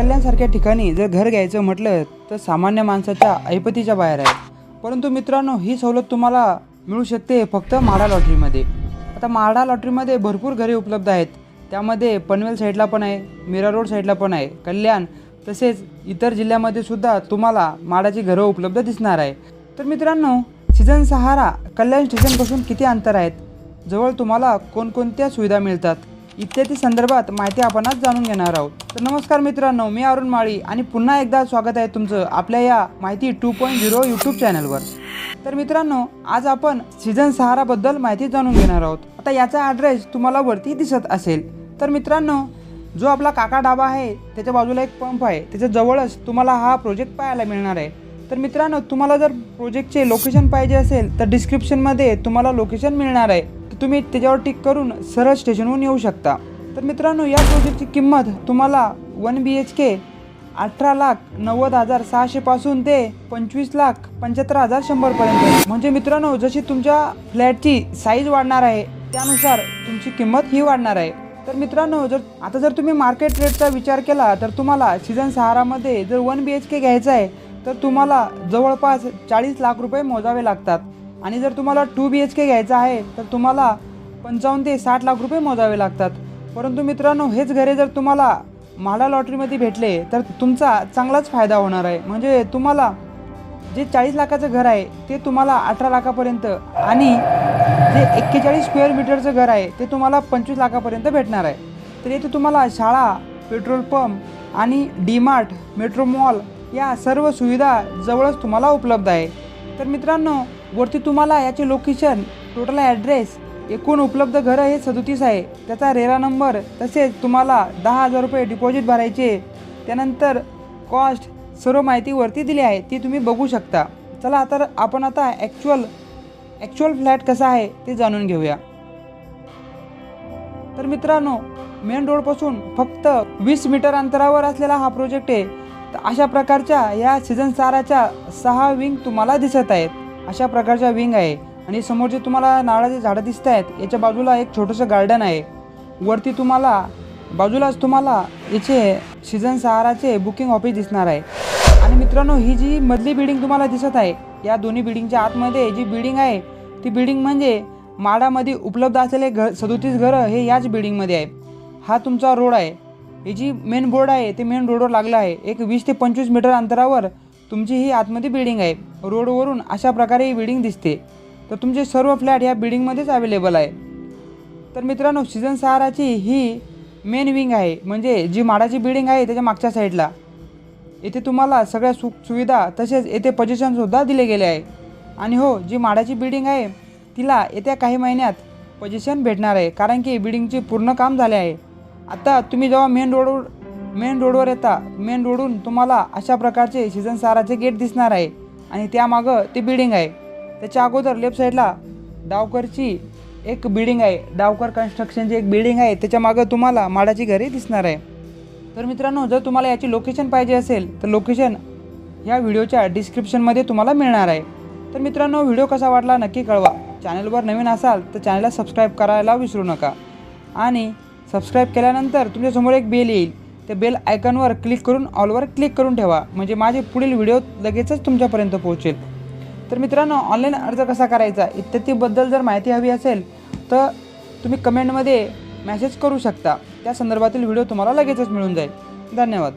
कल्याणसारख्या ठिकाणी जर घर घ्यायचं म्हटलं तर सामान्य माणसाच्या ऐपतीच्या बाहेर आहे. परंतु मित्रांनो ही सवलत तुम्हाला मिळू शकते फक्त माडा लॉटरीमध्ये. आता माडा लॉटरीमध्ये भरपूर घरे उपलब्ध आहेत. त्यामध्ये पनवेल साईडला पण आहे मीरा रोड साईडला पण आहे कल्याण तसेच इतर जिल्ह्यामध्ये सुद्धा तुम्हाला माडाची घरं उपलब्ध दिसणार आहे. तर मित्रांनो सीझन सहारा कल्याण स्टेशनपासून किती अंतर आहेत? जवळ तुम्हाला कोणकोणत्या सुविधा मिळतात? इत्यादी संदर्भात माहिती आपण आज जाणून घेणार आहोत. तर नमस्कार मित्रांनो मी अरुण माळी आणि पुन्हा एकदा स्वागत आहे तुमचं आपल्या या माहिती टू पॉईंट झिरो यूट्यूब चॅनलवर. तर मित्रांनो आज आपण सीझन सहाराबद्दल माहिती जाणून घेणार आहोत. आता याचा ॲड्रेस तुम्हाला वरती दिसत असेल. तर मित्रांनो जो आपला काका डाबा आहे त्याच्या बाजूला एक पंप आहे. त्याच्या जवळच तुम्हाला हा प्रोजेक्ट पाहायला मिळणार आहे. तर मित्रांनो तुम्हाला जर प्रोजेक्टचे लोकेशन पाहिजे असेल तर डिस्क्रिप्शनमध्ये तुम्हाला लोकेशन मिळणार आहे. तुम्ही त्याच्यावर टिक करून सरळ स्टेशनहून येऊ शकता. तर मित्रांनो या प्रोजेक्टची किंमत तुम्हाला वन बी एच के अठरा लाख नव्वद हजार सहाशेपासून ते पंचवीस लाख पंच्याहत्तर हजार शंभरपर्यंत म्हणजे मित्रांनो जशी तुमच्या फ्लॅटची साईज वाढणार आहे त्यानुसार तुमची किंमत ही वाढणार आहे. तर मित्रांनो जर आता जर तुम्ही मार्केट रेटचा विचार केला तर तुम्हाला सीझन सहारामध्ये जर वन बी एच के घ्यायचं आहे तर तुम्हाला जवळपास चाळीस लाख रुपये मोजावे लागतात. आणि जर तुम्हाला टू बी एच के घ्यायचं आहे तर तुम्हाला पंचावन्न ते साठ लाख रुपये मोजावे लागतात. परंतु मित्रांनो हेच घरे जर तुम्हाला म्हाडा लॉटरीमध्ये भेटले तर तुमचा चांगलाच फायदा होणार आहे. म्हणजे तुम्हाला जे चाळीस लाखाचं घर आहे ते तुम्हाला अठरा लाखापर्यंत आणि जे एक्केचाळीस स्क्वेअर मीटरचं घर आहे ते तुम्हाला पंचवीस लाखापर्यंत भेटणार आहे. तर येथे तुम्हाला शाळा पेट्रोल पंप आणि डीमार्ट मेट्रो मॉल या सर्व सुविधा जवळच तुम्हाला उपलब्ध आहे. तर मित्रांनो वरती तुम्हाला याचे लोकेशन टोटल ॲड्रेस एकूण उपलब्ध घरं हे सदोतीस आहे. त्याचा रेरा नंबर तसेच तुम्हाला दहा हजार रुपये डिपॉझिट भरायचे. त्यानंतर कॉस्ट सर्व माहिती वरती दिली आहे ती तुम्ही बघू शकता. चला तर आपण आता ॲक्च्युअल ॲक्च्युअल फ्लॅट कसा आहे ते जाणून घेऊया. तर मित्रांनो मेन रोडपासून फक्त वीस मीटर अंतरावर असलेला हा प्रोजेक्ट आहे. तर अशा प्रकारच्या या सीझन साराच्या सहा विंग तुम्हाला दिसत आहेत. अशा प्रकारच्या विंग आहे. आणि समोर जे तुम्हाला नारळाचे झाडं दिसत आहेत. याच्या बाजूला एक छोटंसं गार्डन आहे. वरती तुम्हाला बाजूलाच तुम्हाला याचे सीझन सहाराचे बुकिंग ऑफिस दिसणार आहे. आणि मित्रांनो ही जी मधली बिल्डिंग तुम्हाला दिसत आहे या दोन्ही बिल्डिंगच्या आतमध्ये जी बिल्डिंग आहे ती बिल्डिंग म्हणजे माडामध्ये उपलब्ध असलेले घर सदोतीस घरं हे याच बिल्डिंगमध्ये आहे. हा तुमचा रोड आहे. ही जी मेन बोर्ड आहे ते मेन रोडवर लागलं आहे. एक वीस ते पंचवीस मीटर अंतरावर तुमची ही आतमध्ये बिल्डिंग आहे. रोडवरून अशा प्रकारे ही बिल्डिंग दिसते. तर तुमचे सर्व फ्लॅट ह्या बिल्डिंगमध्येच अवेलेबल आहे. तर मित्रांनो सीझन सहाराची ही मेन विंग आहे. म्हणजे जी माडाची बिल्डिंग आहे त्याच्या मागच्या साईडला येथे तुम्हाला सगळ्या सुख सुविधा तसेच येथे पोझिशनसुद्धा दिले गेले आहे. आणि हो जी माडाची बिल्डिंग आहे तिला येत्या काही महिन्यात पोझिशन भेटणार आहे. कारण की बिल्डिंगचे पूर्ण काम झाले आहे. आता तुम्ही जेव्हा मेन रोडवर मेन रोडवर येता मेन रोडून तुम्हाला अशा प्रकारचे सीझन साराचे गेट दिसणार आहे. आणि त्यामागं ते बिल्डिंग आहे. त्याच्या अगोदर लेफ्ट साईडला डावकरची एक बिल्डिंग आहे. डावकर कन्स्ट्रक्शनची एक बिल्डिंग आहे. त्याच्या मागं तुम्हाला माडाची घरे दिसणार आहे. तर मित्रांनो जर तुम्हाला याची लोकेशन पाहिजे असेल तर लोकेशन ह्या व्हिडिओच्या डिस्क्रिप्शनमध्ये तुम्हाला मिळणार आहे. तर मित्रांनो व्हिडिओ कसा वाटला नक्की कळवा. चॅनलवर नवीन असाल तर चॅनलला सबस्क्राईब करायला विसरू नका. आणि सबस्क्राईब केल्यानंतर तुमच्यासमोर एक बेल येईल. ते बेल आयकॉनवर क्लिक करून ऑलवर क्लिक करून ठेवा. म्हणजे माझे पुढील व्हिडिओ लगेचच तुमच्यापर्यंत पोहोचेल. तर मित्रांनो ऑनलाईन अर्ज कसा करायचा? इत्यादीबद्दल जर माहिती हवी असेल तर तुम्ही कमेंटमध्ये मेसेज करू शकता. त्या संदर्भातील व्हिडिओ तुम्हाला लगेचच मिळून जाईल. धन्यवाद.